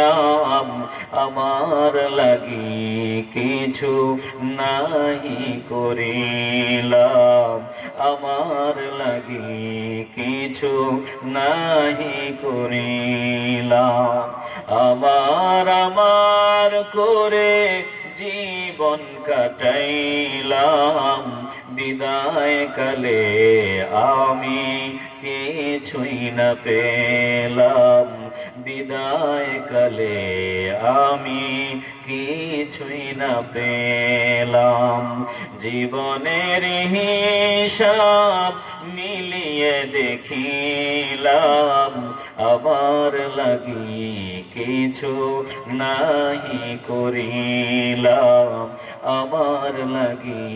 দেখিলাম আমার লাগি কিছু নাহি করিলাম। আমার লাগি কিছু নাহি করিলাম। আমার আমার করে জীবন কাটাইলাম। বিদায় কালে আমি কিছুই না পেলাম। বিদায় কালে আমি কিছুই না পেলাম। জীবনের হিসাব মিলিয়ে দেখিলাম, আবার লাগি কিছু নাহি করিলাম আমার লাগি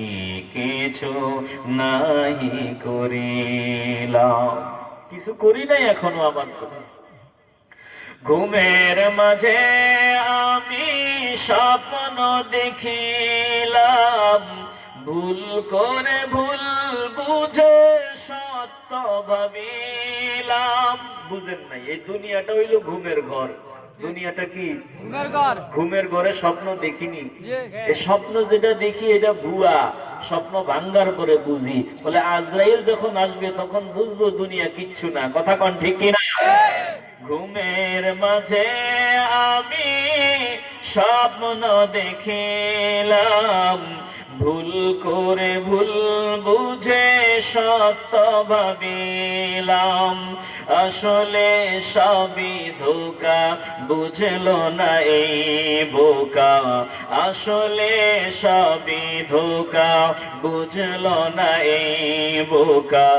কিছু নাহি করিলাম। কিছু করি নাই এখনও আমার তো। ঘুমের মাঝে আমি স্বপ্ন দেখিলাম। ভুল করে ভুল বুঝে সত্য ভাবিলাম। বুঝেন নাই এই দুনিয়াটা হইল ঘুমের ঘর। দুনিয়াটা কি? ঘুমের ঘরে। স্বপ্ন দেখিনি। স্বপ্ন যেটা দেখি এটা ভুয়া। স্বপ্ন ভাঙ্গার করে বুঝি। বলে আজরাইল যখন আসবে তখন বুঝব দুনিয়া কিচ্ছু না। কথা কন ঠিক কিনা? ঘুমের মাঝে আমি স্বপ্ন দেখিলাম। ভুল করে ভুল বুঝে সত্য ভাবিলাম। আসলে সবই ধোকা, বুঝলো না এই বোকা। আসলে সবই ধোকা, বুঝলো না এই বোকা।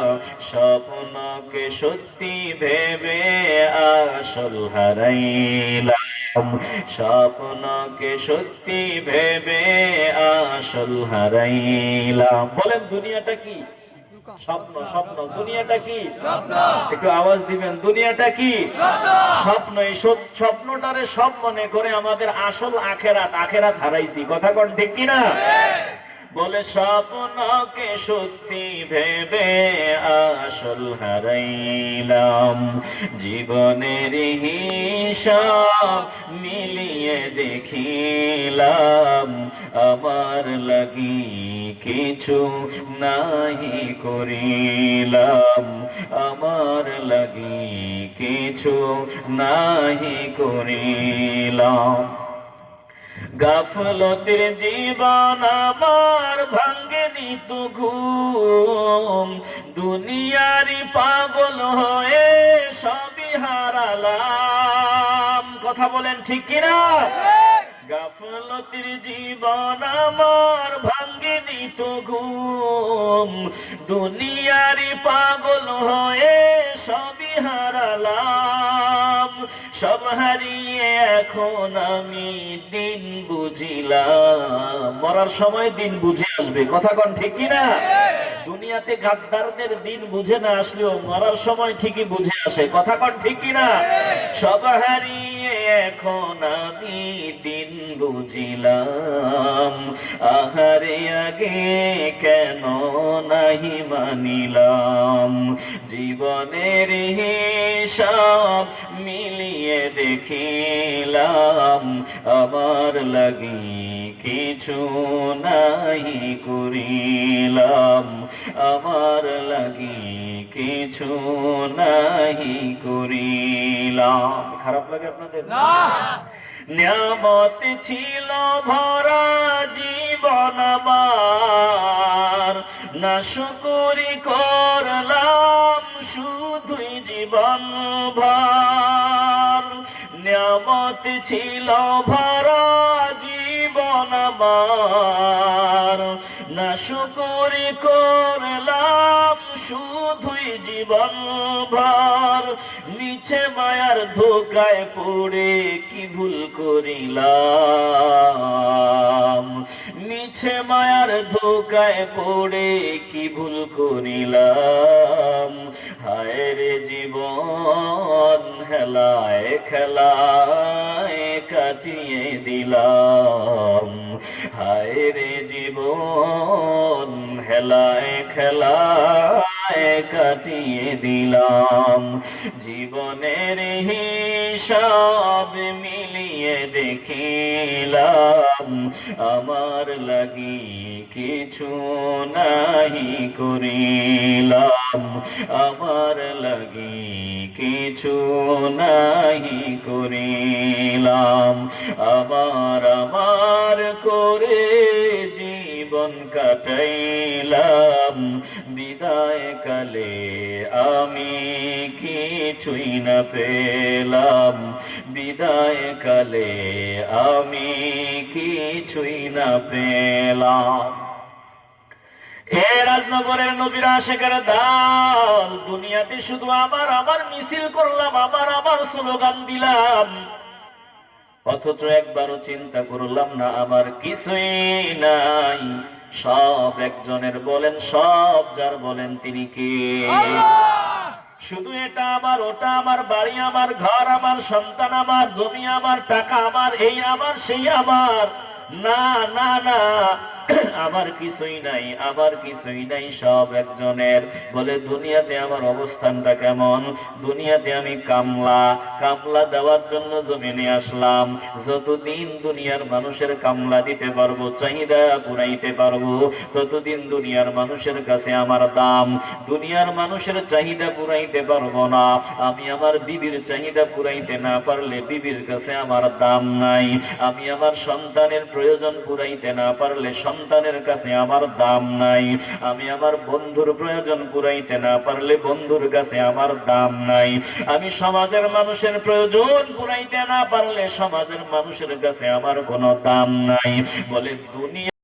স্বপ্নকে সত্যি ভেবে আসল হারাইলাম। স্বপ্নকে সত্যি ভেবে আসল হারাইলাম। বলেন দুনিয়াটা কি? স্বপ্ন স্বপ্ন। দুনিয়াটা কি? স্বপ্ন। একটু আওয়াজ দিবেন দুনিয়াটা কি? স্বপ্ন। স্বপ্ন এই স্বপ্নটারে সব মনে করে আমাদের আসল আখেরাত আখেরাত হারাইছি। কথা কন ঠিক কিনা? বলে স্বপ্নকে সত্যি ভেবে আসল হারাইলাম। জীবনের হিসাব মিলিয়ে দেখিলাম, আমার লাগি কিছু নাহি করিলাম। আমার লাগি কিছু নাহি করিলাম। গাফলতের জীবন আমার ভাঙ্গেনি তো ঘুম। দুনিয়ারি পাগল হয়ে সবই হারালাম। কথা বলেন ঠিক কিনা? গাফলতির জীবন আমার ভাঙ্গেনি তো ঘুম। দুনিয়ারি পাগল হয়ে সবই হারালাম। সব হারিয়ে এখন আমি দিন বুঝিলাম। মরার সময় দিন বুঝে আসবে, কথা কন ঠিক কিনা দুনিয়াতে গাদ্দারদের দিন বুঝে না আসলেও মরার সময় ঠিকই বুঝে আসে, কথা কন ঠিক কিনা সব হারিয়ে এখন আমি দিন বুঝিলাম। আহারে আগে কেন নাহি মানিলাম জীবনের হিসাব মিলিয়ে দেখিলাম আমার লাগি কিছু নাহি করিলাম আমার লাগি কিছু নাহি করিলাম। খারাপ লাগে আপনাদের? না। নিয়ামত ছিল ভরা জীবন আমার। ছিল ভরা জীবন আমার। না শুকুরি করলাম শুধুই জীবন ভর। নিচে মায়ার ধোকায় পড়ে কি ভুল করিলাম? নিচে মায়ার ধোকায় পড়ে কি ভুল করিলাম? হায় রে জীবন খেলায়। কাটিয়ে দিলাম। হায় রে জীবন হেলায় বিদায় কাটিয়ে দিলাম। জীবনের হিসাব মিলিয়ে দেখিলাম, আমার লাগি কিছু নাহি করিলাম, আমার লাগি কিছু নাহি করিলাম, আমার আমার করে জীবন কাটাইলাম। বিদায় কালে আমি কিছুই না পেলাম। বিদায় কালে আমি কিছুই না পেলাম। এ রাজনগরের নবীরা সেখানে দাল, দুনিয়াতে শুধু আবার আবার মিছিল করলাম, আবার আবার স্লোগান দিলাম। অথচ একবারও চিন্তা করলাম না আমার কিছুই নাই। সব একজনের বলেন সব যার বলেন তিনি কে? শুধু এটা আমার ওটা আমার বাড়ি আমার ঘর আমার সন্তান আমার জমি আমার টাকা আমার এই আমার সেই আমার। না না না আমার কিছুই নাই আমার কিছুই নাই, সব একজনের। বলে, দুনিয়াতে আমার অবস্থানটা কেমন? দুনিয়াতে আমি কামলা। কামলা দেওয়ার জন্য জমিনে আসলাম। যতদিন দুনিয়ার মানুষের কামলা দিতে পারব, চাহিদা পুরাইতে পারব, ততদিন দুনিয়ার মানুষের কাছে আমার দাম। দুনিয়ার মানুষের চাহিদা পুরাইতে পারব না। আমি আমার বিবির চাহিদা পুরাইতে না পারলে বিবির কাছে আমার দাম নাই। আমি আমার সন্তানের প্রয়োজন পুরাইতে না পারলে সন্তানের কাছে আমার দাম নাই। আমি আমার বন্ধুর প্রয়োজন পুরাইতে না পারলে বন্ধুর কাছে আমার দাম নাই। আমি সমাজের মানুষের প্রয়োজন পুরাইতে না পারলে সমাজের মানুষের কাছে আমার কোনো দাম নাই। বলে, দুনিয়া